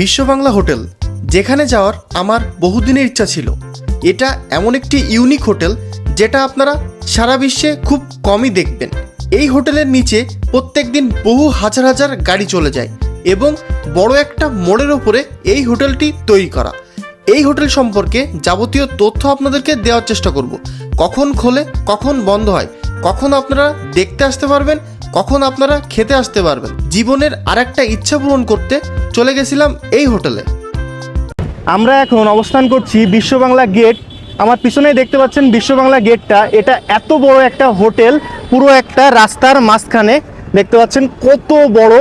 বিশ্ব বাংলা হোটেল, যেখানে যাওয়ার আমার বহুদিনের ইচ্ছা ছিল। এটা এমন একটি ইউনিক হোটেল, যেটা আপনারা সারা বিশ্বে খুব কমই দেখবেন। এই হোটেলের নিচে প্রত্যেক দিন বহু হাজার হাজার গাড়ি চলে যায় এবং বড় একটা মোড়ের ওপরে এই হোটেলটি তৈরি করা। এই হোটেল সম্পর্কে যাবতীয় তথ্য আপনাদেরকে দেওয়ার চেষ্টা করব। কখন খোলে, কখন বন্ধ হয়, কখন আপনারা দেখতে আসতে পারবেন কখন আপনারা খেতে আসতে পারবেন? জীবনের আরেকটা ইচ্ছা পূরণ করতে চলে গেছিলাম এই হোটেলে। আমরা এখন অবস্থান করছি বিশ্ব বাংলা গেট। আমার পিছনেই দেখতে পাচ্ছেন বিশ্ব বাংলা গেটটা। এটা এত বড় একটা হোটেল, পুরো একটা রাস্তার মাঝখানে। দেখতে পাচ্ছেন কত বড়।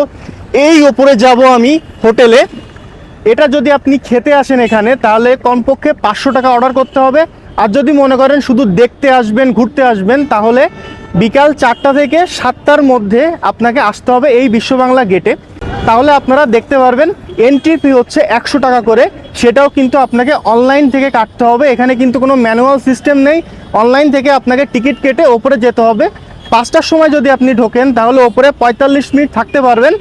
এই ওপরে যাব আমি হোটেলে। এটা যদি আপনি খেতে আসেন এখানে, তাহলে কমপক্ষে পাঁচশো টাকা অর্ডার করতে হবে। আর যদি মনে করেন শুধু দেখতে আসবেন, ঘুরতে আসবেন, তাহলে বিকাল চারটা থেকে সাতটার মধ্যে আপনাকে আসতে হবে এই বিশ্ব বাংলা গেটে। তাহলে আপনারা দেখতে পারবেন এন্ট্রি ফি হচ্ছে একশো টাকা করে। সেটাও কিন্তু আপনাকে অনলাইন থেকে কাটতে হবে। এখানে কিন্তু কোনো ম্যানুয়াল সিস্টেম নেই। অনলাইন থেকে আপনাকে টিকিট কেটে ওপরে যেতে হবে। পাঁচটার সময় যদি আপনি ঢোকেন, তাহলে ওপরে পঁয়তাল্লিশ মিনিট থাকতে পারবেন।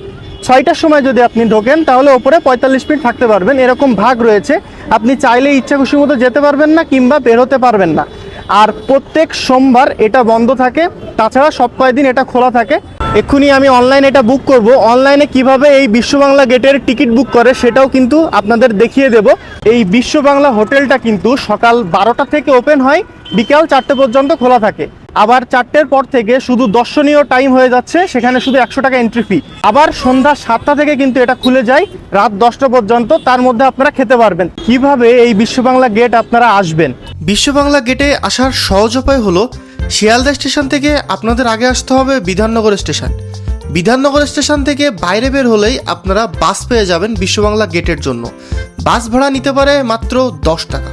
ছয়টার সময় যদি আপনি ঢোকেন, তাহলে ওপরে পঁয়তাল্লিশ মিনিট থাকতে পারবেন। এরকম ভাগ রয়েছে। আপনি চাইলে ইচ্ছা খুশি মতো যেতে পারবেন না কিংবা বেরোতে পারবেন না। আর প্রত্যেক সোমবার এটা বন্ধ থাকে। তাছাড়া সব কয়েকদিন এটা খোলা থাকে। এক্ষুনি আমি অনলাইনে এটা বুক করব। অনলাইনে কীভাবে এই বিশ্ব বাংলা গেটের টিকিট বুক করে, সেটাও কিন্তু আপনাদের দেখিয়ে দেব। এই বিশ্ব বাংলা হোটেলটা কিন্তু সকাল বারোটা থেকে ওপেন হয়। বিকাল চারটে পর্যন্ত খোলা থাকে। আবার চারটের পর থেকে শুধু দর্শনীয় টাইম হয়ে যাচ্ছে সেখানে শুধু একশো টাকা এন্ট্রি ফি আবার সন্ধ্যা সাতটা থেকে কিন্তু এটা খুলে যায় রাত দশটা পর্যন্ত তার মধ্যে আপনারা খেতে পারবেন। কীভাবে এই বিশ্ব বাংলা গেট আপনারা আসবেন? বিশ্ব বাংলা গেটে আসার সহজ উপায় হলো শিয়ালদা স্টেশন থেকে আপনাদের আগে আসতে হবে বিধাননগর স্টেশন। বিধাননগর স্টেশন থেকে বাইরে বের হলেই আপনারা বাস পেয়ে যাবেন বিশ্ব বাংলা গেটের জন্য। বাস ভাড়া নিতে পারে মাত্র দশ টাকা।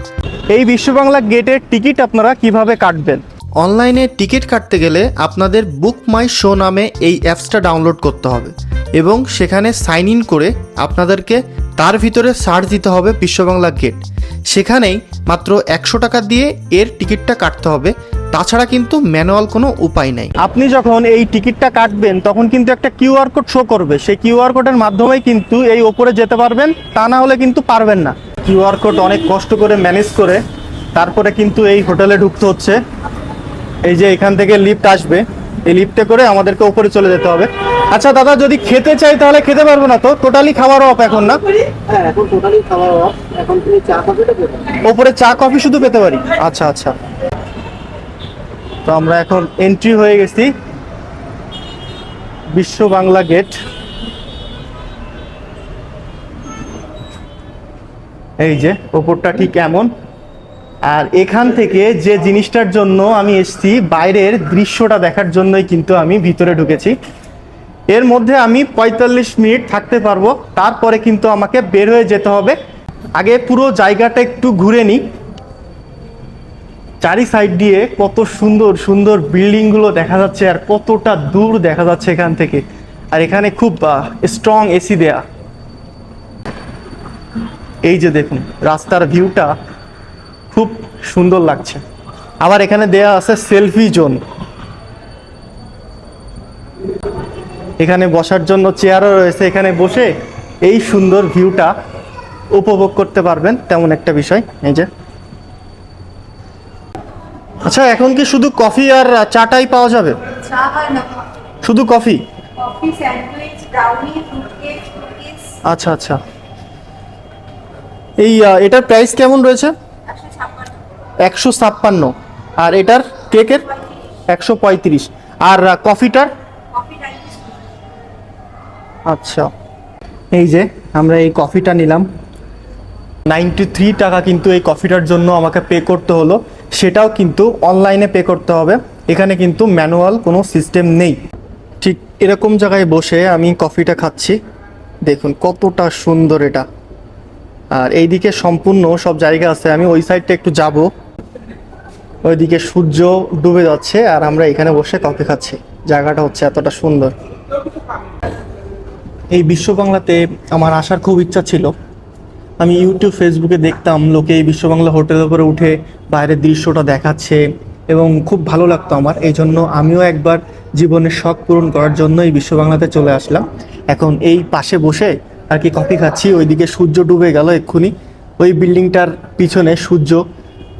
এই বিশ্ব বাংলা গেটের টিকিট আপনারা কীভাবে কাটবেন? অনলাইনে টিকিট কাটতে গেলে আপনাদের বুক মাই শো নামে এই অ্যাপসটা ডাউনলোড করতে হবে এবং সেখানে সাইন ইন করে আপনাদেরকে তার ভিতরে সার্চ দিতে হবে বিশ্ববাংলা গেট। সেখানেই মাত্র একশো টাকা দিয়ে এর টিকিটটা কাটতে হবে। তাছাড়া কিন্তু ম্যানুয়াল কোনো উপায় নেই। আপনি যখন এই টিকিটটা কাটবেন, তখন কিন্তু একটা কিউআর কোড শো করবে। সেই কিউআর কোডের মাধ্যমেই কিন্তু এই ওপরে যেতে পারবেন, তা না হলে কিন্তু পারবেন না। কিউআর কোড অনেক কষ্ট করে ম্যানেজ করে তারপরে কিন্তু এই হোটেলে ঢুকতে হচ্ছে। এই যে এখান থেকে লিফট আসবে এই লিফটে করে আমাদেরকে উপরে চলে যেতে হবে। আচ্ছা দাদা যদি খেতে চাই তাহলে খেতে পারব না তো? টোটালি খাবার অফ এখন না? হ্যাঁ ওপরে চা কফি শুধু পেতে পারি? আচ্ছা আচ্ছা। তো আমরা এখন এন্ট্রি হয়ে গেছি। বিশ্ব বাংলা গেট এই যে ওপরটা ঠিক এমন। আর এখান থেকে যে জিনিসটার জন্য আমি এসেছি, বাইরের দৃশ্যটা দেখার জন্যই কিন্তু আমি ভিতরে ঢুকেছি। এর মধ্যে আমি পঁয়তাল্লিশ মিনিট থাকতে পারব, তারপরে কিন্তু আমাকে বের হয়ে যেতে হবে। আগে পুরো জায়গাটা একটু ঘুরে নিই চারি সাইড দিয়ে কত সুন্দর সুন্দর বিল্ডিংগুলো দেখা যাচ্ছে আর কতটা দূর দেখা যাচ্ছে এখান থেকে। আর এখানে খুব স্ট্রং এসি দেয়া। এই যে দেখুন, রাস্তার ভিউটা সুন্দর লাগছে। আবার এখানে দেয়া আছে সেলফি জোন। এখানে বসার জন্য চেয়ারও রয়েছে। এখানে বসে এই সুন্দর ভিউটা উপভোগ করতে পারবেন তেমন একটা বিষয়। এই যে। আচ্ছা এখন কি শুধু কফি আর চাটাই পাওয়া যাবে? চা হয় না। শুধু coffee? Coffee sandwich brownie cookies আচ্ছা আচ্ছা। এই এটার প্রাইস কেমন রয়েছে? একশো ছাপ্পান্ন। আর এটার কেকের একশো পঁয়ত্রিশ। আর কফিটার? আচ্ছা। এই যে, আমরা এই কফিটা নিলাম। নাইনটি থ্রি টাকা কিন্তু এই কফিটার জন্য আমাকে পে করতে হলো। সেটাও কিন্তু অনলাইনে পে করতে হবে। এখানে কিন্তু ম্যানুয়াল কোনো সিস্টেম নেই। ঠিক এরকম জায়গায় বসে আমি কফিটা খাচ্ছি। দেখুন কতটা সুন্দর এটা। আর এইদিকে সম্পূর্ণ সব জায়গা আছে। আমি ওই সাইডটা একটু যাব। ওইদিকে সূর্য ডুবে যাচ্ছে আর আমরা এখানে বসে কফি খাচ্ছি। জায়গাটা হচ্ছে এতটা সুন্দর। এই বিশ্ব বাংলাতে আমার আসার খুব ইচ্ছা ছিল। আমি ইউটিউব, ফেসবুকে দেখতাম লোকে এই বিশ্ব বাংলা হোটেলের উপরে উঠে বাইরের দৃশ্যটা দেখাচ্ছে এবং খুব ভালো লাগতো আমার। এই জন্য আমিও একবার জীবনের শখ পূরণ করার জন্য এই বিশ্ব বাংলাতে চলে আসলাম। এখন এই পাশে বসে আর কি কফি খাচ্ছি। ওইদিকে সূর্য ডুবে গেল এক্ষুনি। ওই বিল্ডিংটার পিছনে সূর্য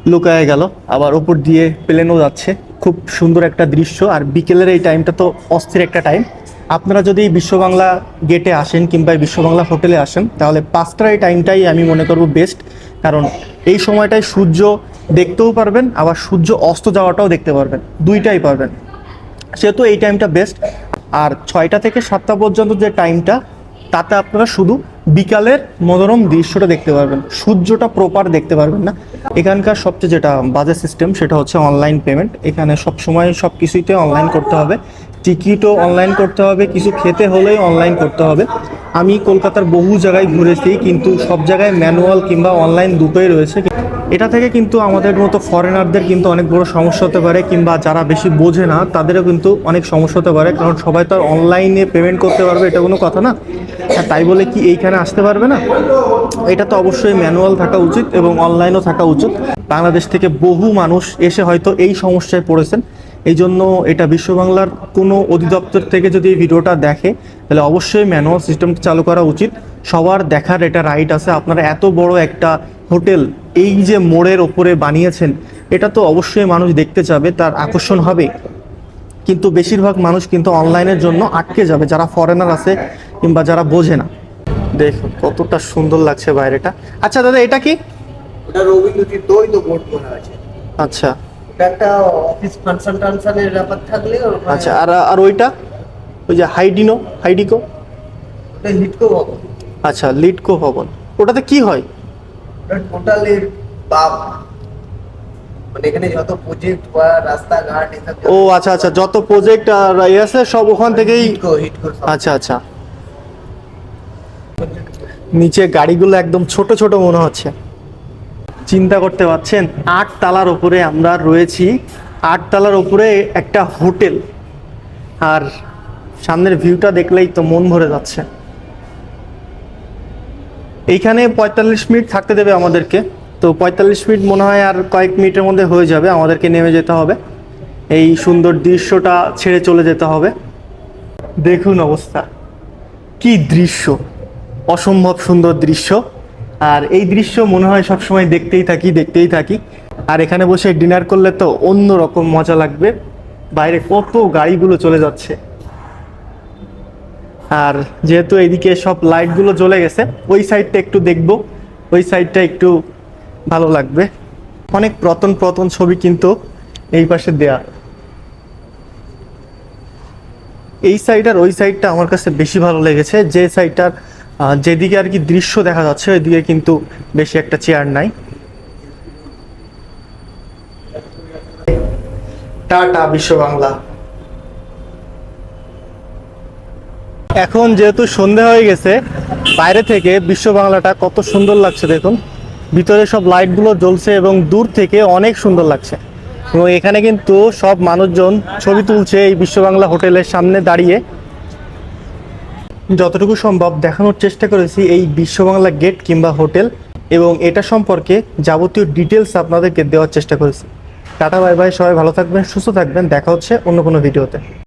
লুকায় গেল। আবার ওপর দিয়ে প্লেনও যাচ্ছে। খুব সুন্দর একটা দৃশ্য। আর বিকেলের এই টাইমটা তো অস্থির একটা টাইম। আপনারা যদি বিশ্ব বাংলা গেটে আসেন কিংবা বিশ্ব বাংলা হোটেলে আসেন, তাহলে পাঁচটার এই টাইমটাই আমি মনে করব বেস্ট কারণ এই সময়টায় সূর্য দেখতেও পারবেন, আবার সূর্য অস্ত যাওয়াটাও দেখতে পারবেন। দুইটাই পারবেন। সেহেতু এই টাইমটা বেস্ট আর ছয়টা থেকে সাতটা পর্যন্ত যে টাইমটা তাতে আপনারা শুধু বিকালের মনোরম দৃশ্যটা দেখতে পারবেন, সূর্যটা প্রপার দেখতে পারবেন না। এখানকার সবচেয়ে যেটা বাজে সিস্টেম সেটা হচ্ছে অনলাইন পেমেন্ট এখানে সব সময় সব কিছুইতে অনলাইন করতে হবে টিকিটও অনলাইন করতে হবে, কিছু খেতে হলেই অনলাইন করতে হবে। আমি কলকাতার বহু জায়গায় ঘুরেছি, কিন্তু সব জায়গায় ম্যানুয়াল কিংবা অনলাইন দুটোই রয়েছে। এটা থেকে কিন্তু আমাদের মতো ফরেনারদের কিন্তু অনেক বড় সমস্যা হতে পারে কিংবা যারা বেশি বোঝে না, তাদেরও কিন্তু অনেক সমস্যা হতে পারে। কারণ সবাই তো আর অনলাইনে পেমেন্ট করতে পারবে, এটা কোনো কথা না। আর তাই বলে কি এইখানে আসতে পারবে না? এটা তো অবশ্যই ম্যানুয়াল থাকা উচিত এবং অনলাইনও থাকা উচিত। বাংলাদেশ থেকে বহু মানুষ এসে হয়তো এই সমস্যায় পড়েছেন। এই জন্য এটা বিশ্ব বাংলার কোনো অধিদপ্তর থেকে যদি এই ভিডিওটা দেখে, তাহলে অবশ্যই ম্যানুয়াল সিস্টেমটা চালু করা উচিত। সবার দেখার এটা রাইট আছে। আপনারা এত বড় একটা হোটেল এই যে মোড়ের ওপরে বানিয়েছেন এটা তো অবশ্যই মানুষ দেখতে চাবে তার আকর্ষণ হবে। কিন্তু বেশিরভাগ মানুষ কিন্তু অনলাইনের জন্য আটকে যাবে যারা ফরেনার আছে কিংবা যারা বোঝে না। দেখুন কতটা সুন্দর লাগছে বাইরেটা। আচ্ছা দাদা এটা কি? ওটা রবীন্দ্রজিৎ দই তো বোর্ড করা আছে। আচ্ছা। একটা অফিস ব্যাপার থাকলে আচ্ছা আর আর ওইটা? ওই যে হাইডিনো হাইডিকো? হিটকো ভবন। আচ্ছা লিডকো ভবন। ওটাতে কি হয়? বাপ। মানে এখানে যত প্রজেক্ট বা রাস্তাঘাট এসব ও আচ্ছা আচ্ছা যত প্রজেক্ট আর ইয়ে আছে সব ওখান থেকেই হিটকো হিটকো আচ্ছা আচ্ছা। নিচে গাড়িগুলো একদম ছোট ছোট মনে হচ্ছে। চিন্তা করতে পারছেন? আট তালার উপরে আমরা রয়েছি। আট তালার উপরে একটা হোটেল। আর সামনের ভিউটা দেখলেই তো মন ভরে যাচ্ছে। এইখানে পঁয়তাল্লিশ মিনিট থাকতে দেবে আমাদেরকে। তো পঁয়তাল্লিশ মিনিট মনে হয় আর কয়েক মিনিটের মধ্যে হয়ে যাবে, আমাদেরকে নেমে যেতে হবে। এই সুন্দর দৃশ্যটা ছেড়ে চলে যেতে হবে। দেখুন অবস্থা, কি দৃশ্য, অসম্ভব সুন্দর দৃশ্য। আর এই দৃশ্য মনে হয় সবসময় দেখতেই থাকি দেখতেই থাকি। আর এখানে বসে ডিনার করলে তো অন্য রকম মজা লাগবে। বাইরে কত গাড়িগুলো চলে যাচ্ছে। আর যেহেতু এইদিকে সব লাইটগুলো জ্বলে গেছে, ওই সাইডটা একটু দেখব। ওই সাইডটা একটু ভালো লাগবে। অনেক প্রতন প্রতন ছবি কিন্তু এই পাশে দেয়া। এই সাইড আর ওই সাইডটা আমার কাছে বেশি ভালো লেগেছে। যে সাইডটার যেদিকে আর কি দৃশ্য দেখা যাচ্ছে, ওইদিকে কিন্তু বেশি একটা চেয়ার নাই। টাটা, বিশ্ব বাংলা। এখন যেহেতু সন্ধে হয়ে গেছে, বাইরে থেকে বিশ্ব বাংলাটা কত সুন্দর লাগছে দেখুন। ভিতরে সব লাইটগুলো জ্বলছে এবং দূর থেকে অনেক সুন্দর লাগছে। এবং এখানে কিন্তু সব মানুষজন ছবি তুলছে এই বিশ্ব বাংলা হোটেলের সামনে দাঁড়িয়ে। যতটুকু সম্ভব দেখানোর চেষ্টা করেছি এই বিশ্ব বাংলা গেট কিংবা হোটেল এবং এটা সম্পর্কে যাবতীয় ডিটেলস আপনাদেরকে দেওয়ার চেষ্টা করেছি। টাটা, বাই বাই, সবাই ভালো থাকবেন, সুস্থ থাকবেন, দেখা হচ্ছে অন্য কোনো ভিডিওতে।